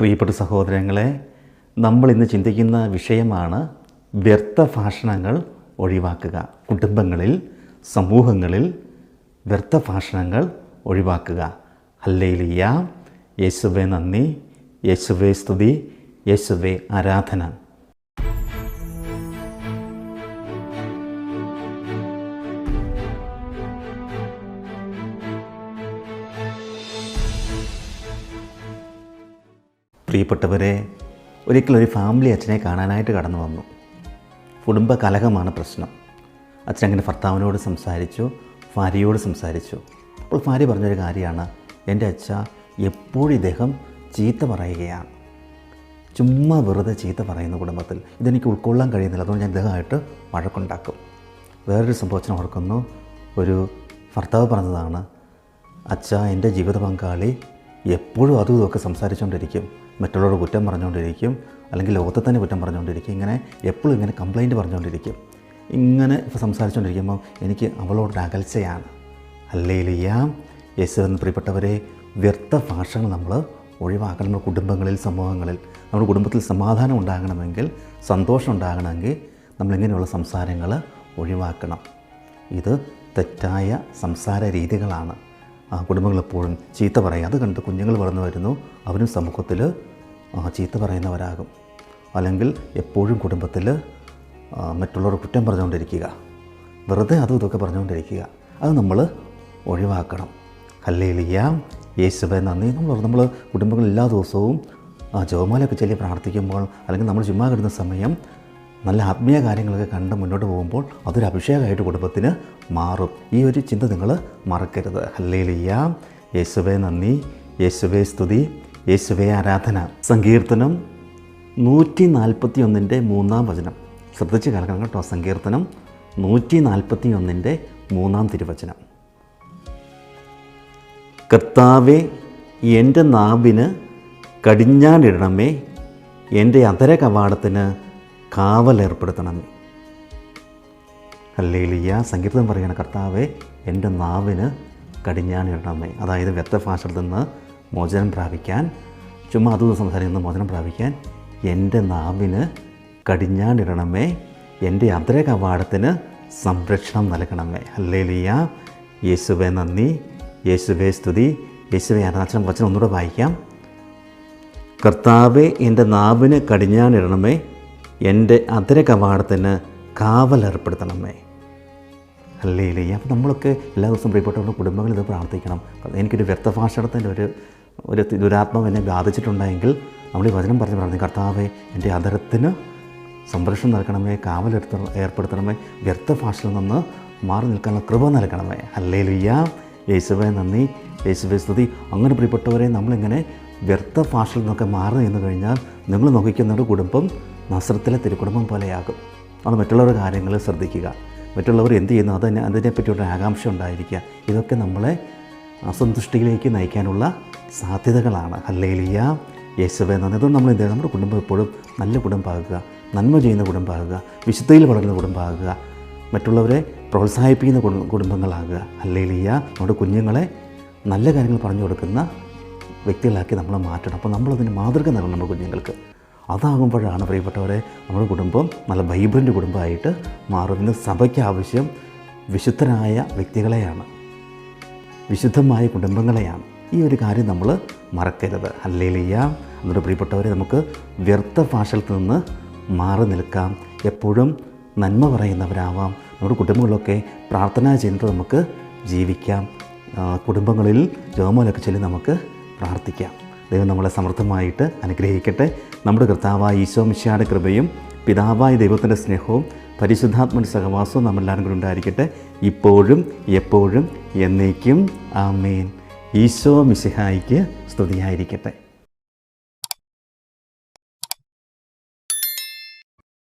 പ്രിയപ്പെട്ട സഹോദരങ്ങളെ നമ്മൾ ഇന്ന് ചിന്തിക്കുന്ന വിഷയമാണ് വ്യർത്ഥ ഭാഷണങ്ങൾ ഒഴിവാക്കുക. കുടുംബങ്ങളിൽ സമൂഹങ്ങളിൽ വ്യർത്ഥ ഭാഷണങ്ങൾ ഒഴിവാക്കുക. ഹല്ലേലിയ. യേശുവേ നന്ദി. യേശുവേ സ്തുതി. യേശുവേ ആരാധന. പ്രിയപ്പെട്ടവരെ ഒരിക്കലൊരു ഫാമിലി അച്ഛനെ കാണാനായിട്ട് കടന്നു വന്നു. കുടുംബ കലഹമാണ് പ്രശ്നം. അച്ഛൻ അങ്ങനെ ഭർത്താവിനോട് സംസാരിച്ചു ഭാര്യയോട് സംസാരിച്ചു. അപ്പോൾ ഭാര്യ പറഞ്ഞൊരു കാര്യമാണ് എന്റെ അച്ഛ എപ്പോഴും ഇദ്ദേഹം ചീത്ത പറയുകയാണ്. ചുമ്മാ വെറുതെ ചീത്ത പറയുന്ന കുടുംബത്തിൽ. ഇതെനിക്ക് ഉൾക്കൊള്ളാൻ കഴിയുന്നില്ല. അതുകൊണ്ട് ഞാൻ ഇദ്ദേഹമായിട്ട് വഴക്കുണ്ടാക്കും. വേറൊരു സംഭവത്തിന് ഓർക്കുന്നു. ഒരു ഭർത്താവ് പറഞ്ഞതാണ് അച്ഛ എന്റെ ജീവിത പങ്കാളി എപ്പോഴും അതും ഇതൊക്കെ സംസാരിച്ചുകൊണ്ടിരിക്കും മറ്റുള്ളവരോട് കുറ്റം പറഞ്ഞുകൊണ്ടിരിക്കും അല്ലെങ്കിൽ ലോകത്തെ തന്നെ കുറ്റം പറഞ്ഞുകൊണ്ടിരിക്കും ഇങ്ങനെ എപ്പോഴും ഇങ്ങനെ കംപ്ലൈന്റ് പറഞ്ഞുകൊണ്ടിരിക്കും ഇങ്ങനെ സംസാരിച്ചുകൊണ്ടിരിക്കുമ്പോൾ എനിക്ക് അവളോട് അകൽച്ചയാണ്. അല്ലേലിയാം യേശു എന്ന് പ്രിയപ്പെട്ടവരെ വ്യർത്ഥ ഭാഷകൾ നമ്മൾ ഒഴിവാക്കണം. നമ്മുടെ കുടുംബങ്ങളിൽ സമൂഹങ്ങളിൽ. നമ്മുടെ കുടുംബത്തിൽ സമാധാനം ഉണ്ടാകണമെങ്കിൽ സന്തോഷം ഉണ്ടാകണമെങ്കിൽ നമ്മളിങ്ങനെയുള്ള സംസാരങ്ങൾ ഒഴിവാക്കണം. ഇത് തെറ്റായ സംസാര രീതികളാണ്. ആ കുടുംബങ്ങളെപ്പോഴും ചീത്ത പറയും. അത് കണ്ട് കുഞ്ഞുങ്ങൾ വളർന്നു വരുന്നു. അവരും സമൂഹത്തിൽ ചീത്ത പറയുന്നവരാകും. അല്ലെങ്കിൽ എപ്പോഴും കുടുംബത്തിൽ മറ്റുള്ളവർ കുറ്റം പറഞ്ഞുകൊണ്ടിരിക്കുക. വെറുതെ അതും ഇതൊക്കെ പറഞ്ഞുകൊണ്ടിരിക്കുക. അത് നമ്മൾ ഒഴിവാക്കണം. ഹല്ലേലിയ യേശുവെ നന്ദി. നമ്മൾ നമ്മൾ കുടുംബങ്ങൾ എല്ലാ ദിവസവും ആ ജോമാലൊക്കെ ചൊല്ലി പ്രാർത്ഥിക്കുമ്പോൾ അല്ലെങ്കിൽ നമ്മൾ ചുമ്മാ കിടുന്ന സമയം നല്ല ആത്മീയ കാര്യങ്ങളൊക്കെ കണ്ട് മുന്നോട്ട് പോകുമ്പോൾ അതൊരു അഭിഷേകമായിട്ട് കുടുംബത്തിന് മാറും. ഈ ഒരു ചിന്ത നിങ്ങൾ മറക്കരുത്. ഹല്ലേലിയ. യേശുവേ നന്ദി. യേശുവേ സ്തുതി. യേശുവേ ആരാധന. സങ്കീർത്തനം നൂറ്റി നാൽപ്പത്തി ഒന്നിന്റെ മൂന്നാം വചനം. ശ്രദ്ധിച്ച് കേൾക്കണം കേട്ടോ സങ്കീർത്തനം നൂറ്റി നാൽപ്പത്തി ഒന്നിന്റെ മൂന്നാം തിരുവചനം. കർത്താവെ എന്റെ നാവിന് കടിഞ്ഞാണിടണമേ എന്റെ അതര കവാടത്തിന് കാവലേർപ്പെടുത്തണമേ അല്ലേലിയ സംഗീതം പറയുന്ന കർത്താവെ എന്റെ നാവിന് കടിഞ്ഞാണിടണമേ. അതായത് വ്യക്തഭാഷയിൽ നിന്ന് മോചനം പ്രാപിക്കാൻ ചുമ്മാ അതും സംസാരിക്കുന്ന മോചനം പ്രാപിക്കാൻ എന്റെ നാവിന് കടിഞ്ഞാണിടണമേ. എന്റെ അധര കവാടത്തിന് സംരക്ഷണം നൽകണമേ. അല്ലേലിയ യേശുവെ നന്ദി. യേശുവെ സ്തുതി. യേശുവെ ആരാധന വചനം ഒന്നുകൂടെ വായിക്കാം. കർത്താവെ എന്റെ നാവിന് കടിഞ്ഞാണിടണമേ. എന്റെ അതിര കവാടത്തിന് കാവലേർപ്പെടുത്തണമേ. അല്ലേ അപ്പോൾ നമ്മളൊക്കെ എല്ലാ ദിവസവും പ്രിയപ്പെട്ടവരുടെ കുടുംബങ്ങളിൽ ഇത് പ്രാർത്ഥിക്കണം. എനിക്കൊരു വ്യക്തഭാഷണത്തിന്റെ ഒരു ഒരു ദുരാത്മാവ് എന്നെ ബാധിച്ചിട്ടുണ്ടെങ്കിൽ നമ്മൾ ഈ വചനം പറഞ്ഞ് പറഞ്ഞു കർത്താവെ എന്റെ അതരത്തിന് സംരക്ഷണം നൽകണമേ കാവലെടുത്ത ഏർപ്പെടുത്തണമേ വ്യർത്ഥ ഭാഷയിൽ നിന്ന് മാറി നിൽക്കാനുള്ള കൃപ നൽകണമേ. അല്ലേ ലുയ്യ യേശുവെ നന്ദി. യേശുവെ സ്തുതി. അങ്ങനെ പ്രിയപ്പെട്ടവരെ നമ്മളിങ്ങനെ വ്യർത്ഥ ഭാഷയിൽ നിന്നൊക്കെ മാറി നിന്ന് കഴിഞ്ഞാൽ നിങ്ങൾ നോക്കിക്കുന്നവരുടെ കുടുംബം നസ്രത്തിലെ തിരുക്കുടുംബം പോലെയാകും. അത് മറ്റുള്ളവരുടെ കാര്യങ്ങൾ ശ്രദ്ധിക്കുക. മറ്റുള്ളവർ എന്ത് ചെയ്യുന്നു അതിനെ അതിനെപ്പറ്റിയുള്ള ആകാംക്ഷ ഉണ്ടായിരിക്കുക. ഇതൊക്കെ നമ്മളെ അസന്തുഷ്ടിയിലേക്ക് നയിക്കാനുള്ള സാധ്യതകളാണ്. ഹല്ലേലിയ. യേശുവേ നന്ദി. നമ്മൾ എന്ത് നമ്മുടെ കുടുംബം എപ്പോഴും നല്ല കുടുംബമാകുക. നന്മ ചെയ്യുന്ന കുടുംബമാകുക. വിശുദ്ധയിൽ വളരുന്ന കുടുംബമാകുക. മറ്റുള്ളവരെ പ്രോത്സാഹിപ്പിക്കുന്ന കുടുംബങ്ങളാകുക. ഹല്ലേലിയ. നമ്മുടെ കുഞ്ഞുങ്ങളെ നല്ല കാര്യങ്ങൾ പറഞ്ഞു കൊടുക്കുന്ന വ്യക്തികളാക്കി നമ്മളെ മാറ്റണം. അപ്പോൾ നമ്മളതിന് മാതൃക നൽകണം നമ്മുടെ കുഞ്ഞുങ്ങൾക്ക്. അതാകുമ്പോഴാണ് പ്രിയപ്പെട്ടവരെ നമ്മുടെ കുടുംബം നല്ല വൈബ്രന്റ് കുടുംബമായിട്ട് മാറുന്നത് സഭയ്ക്ക് ആവശ്യം വിശുദ്ധരായ വ്യക്തികളെയാണ്. വിശുദ്ധമായ കുടുംബങ്ങളെയാണ്. ഈ ഒരു കാര്യം നമ്മൾ മറക്കരുത്. അല്ലേലിയ നമ്മുടെ പ്രിയപ്പെട്ടവരെ നമുക്ക് വ്യർത്ഥ ഭാഷയിൽ നിന്ന് മാറി നിൽക്കാം. എപ്പോഴും നന്മ പറയുന്നവരാവാം. നമ്മുടെ കുടുംബങ്ങളിലൊക്കെ പ്രാർത്ഥന ചെയ്തിട്ട് നമുക്ക് ജീവിക്കാം. കുടുംബങ്ങളിൽ ജോമോലൊക്കെ ചൊല്ലി നമുക്ക് പ്രാർത്ഥിക്കാം. ദൈവം നമ്മളെ സമൃദ്ധമായിട്ട് അനുഗ്രഹിക്കട്ടെ. നമ്മുടെ കർത്താവായ ഈശോ മിശിയുടെ കൃപയും പിതാവായ ദൈവത്തിന്റെ സ്നേഹവും പരിശുദ്ധാത്മന്റെ സഹവാസവും നമ്മളെല്ലാവരും കൂടെ ഉണ്ടായിരിക്കട്ടെ. ഇപ്പോഴും എപ്പോഴും എന്നേക്കും. ആമേൻ. ഈശോ മിശിഹായിക്ക് സ്തുതിയായിരിക്കട്ടെ.